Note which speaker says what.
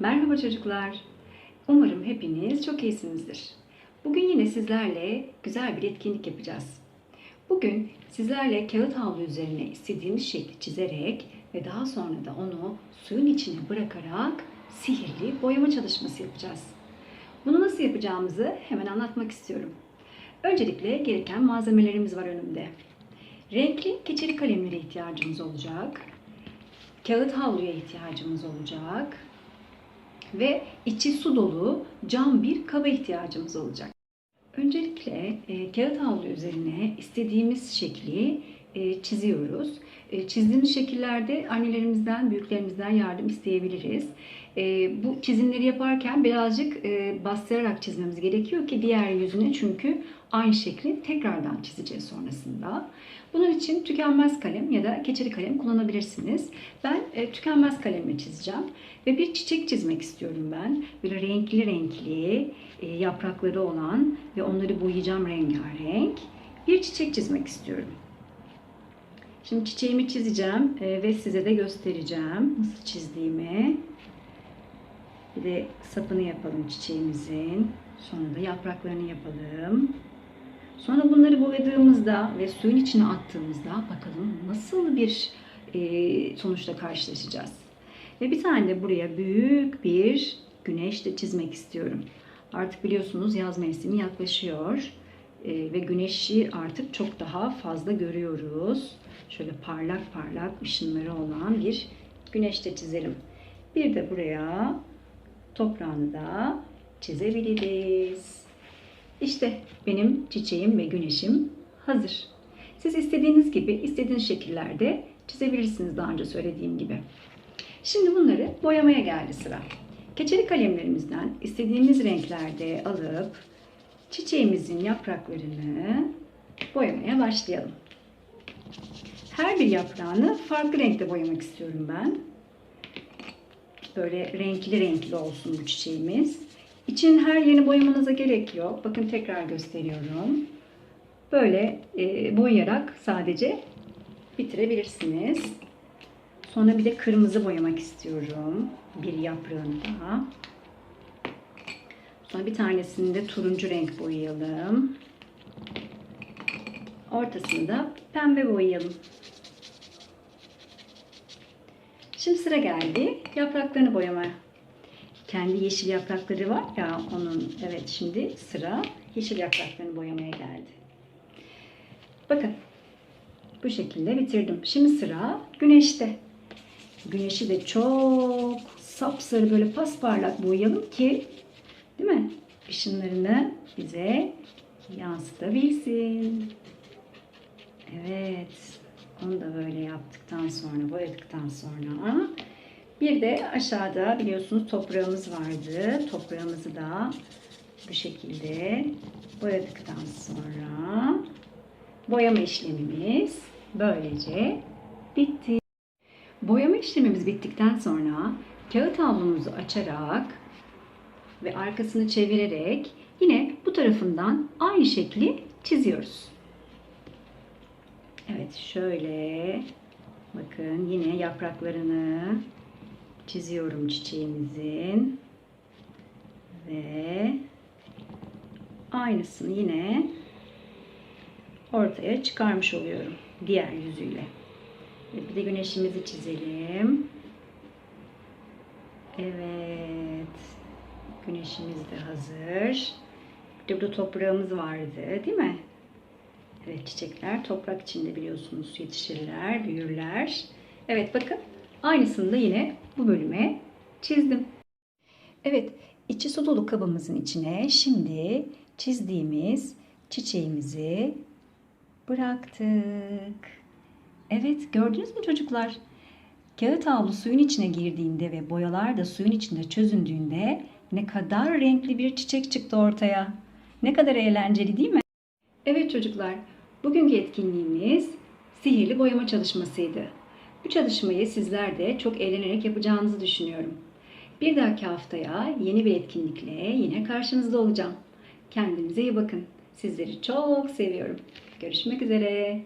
Speaker 1: Merhaba çocuklar. Umarım hepiniz çok iyisinizdir. Bugün yine sizlerle güzel bir etkinlik yapacağız. Bugün sizlerle kağıt havlu üzerine istediğimiz şekli çizerek ve daha sonra da onu suyun içine bırakarak sihirli boyama çalışması yapacağız. Bunu nasıl yapacağımızı hemen anlatmak istiyorum. Öncelikle gereken malzemelerimiz var önümde. Renkli keçeli kalemlere ihtiyacımız olacak. Kağıt havluya ihtiyacımız olacak ve içi su dolu cam bir kaba ihtiyacımız olacak. Öncelikle e, kağıt havlu üzerine istediğimiz şekli e, çiziyoruz. E, çizdiğimiz şekillerde annelerimizden, büyüklerimizden yardım isteyebiliriz. E, bu çizimleri yaparken birazcık e, bastırarak çizmemiz gerekiyor ki diğer yüzüne çünkü aynı şekli tekrardan çizeceğiz sonrasında. Bunun için tükenmez kalem ya da keçeli kalem kullanabilirsiniz. Ben e, tükenmez kalemle çizeceğim ve bir çiçek çizmek istiyorum ben. Böyle renkli renkli e, yaprakları olan ve onları boyayacağım rengarenk bir çiçek çizmek istiyorum. Şimdi çiçeğimi çizeceğim e, ve size de göstereceğim nasıl çizdiğimi. Bir de sapını yapalım çiçeğimizin. Sonra da yapraklarını yapalım. Sonra bunları boyadığımızda ve suyun içine attığımızda bakalım nasıl bir e, sonuçla karşılaşacağız. Ve bir tane de buraya büyük bir güneş de çizmek istiyorum. Artık biliyorsunuz yaz mevsimi yaklaşıyor e, ve güneşi artık çok daha fazla görüyoruz. Şöyle parlak parlak ışınları olan bir güneş de çizelim. Bir de buraya toprağını da çizebiliriz. İşte benim çiçeğim ve güneşim hazır. Siz istediğiniz gibi, istediğiniz şekillerde çizebilirsiniz daha önce söylediğim gibi. Şimdi bunları boyamaya geldi sıra. Keçeli kalemlerimizden istediğimiz renklerde alıp çiçeğimizin yapraklarını boyamaya başlayalım. Her bir yaprağını farklı renkte boyamak istiyorum ben. Böyle renkli renkli olsun bu çiçeğimiz. İçin her yerini boyamanıza gerek yok. Bakın tekrar gösteriyorum. Böyle e, boyayarak sadece bitirebilirsiniz. Sonra bir de kırmızı boyamak istiyorum. Bir yaprağını daha. Sonra bir tanesini de turuncu renk boyayalım. Ortasını da pembe boyayalım. Şimdi sıra geldi yapraklarını boyamaya. Kendi yeşil yaprakları var ya onun. Evet şimdi sıra yeşil yapraklarını boyamaya geldi. Bakın bu şekilde bitirdim. Şimdi sıra güneşte. Güneşi de çok sapsarı böyle pasparlak boyayalım ki değil mi? Işınlarını bize yansıtabilsin. Evet. Onu da böyle yaptıktan sonra, boyadıktan sonra bir de aşağıda biliyorsunuz toprağımız vardı. Toprağımızı da bu şekilde boyadıktan sonra boyama işlemimiz böylece bitti. Boyama işlemimiz bittikten sonra kağıt havlumuzu açarak ve arkasını çevirerek yine bu tarafından aynı şekli çiziyoruz. Evet şöyle bakın yine yapraklarını çiziyorum çiçeğimizin ve aynısını yine ortaya çıkarmış oluyorum diğer yüzüyle. Bir de güneşimizi çizelim. Evet. Güneşimiz de hazır. Bir de burada toprağımız vardı değil mi? Evet çiçekler toprak içinde biliyorsunuz yetişirler, büyürler. Evet bakın aynısını da yine bu bölüme çizdim. Evet içi su dolu kabımızın içine şimdi çizdiğimiz çiçeğimizi bıraktık. Evet gördünüz mü çocuklar? Kağıt havlu suyun içine girdiğinde ve boyalar da suyun içinde çözündüğünde ne kadar renkli bir çiçek çıktı ortaya. Ne kadar eğlenceli değil mi? Evet çocuklar, bugünkü etkinliğimiz sihirli boyama çalışmasıydı. Bu çalışmayı sizler de çok eğlenerek yapacağınızı düşünüyorum. Bir dahaki haftaya yeni bir etkinlikle yine karşınızda olacağım. Kendinize iyi bakın. Sizleri çok seviyorum. Görüşmek üzere.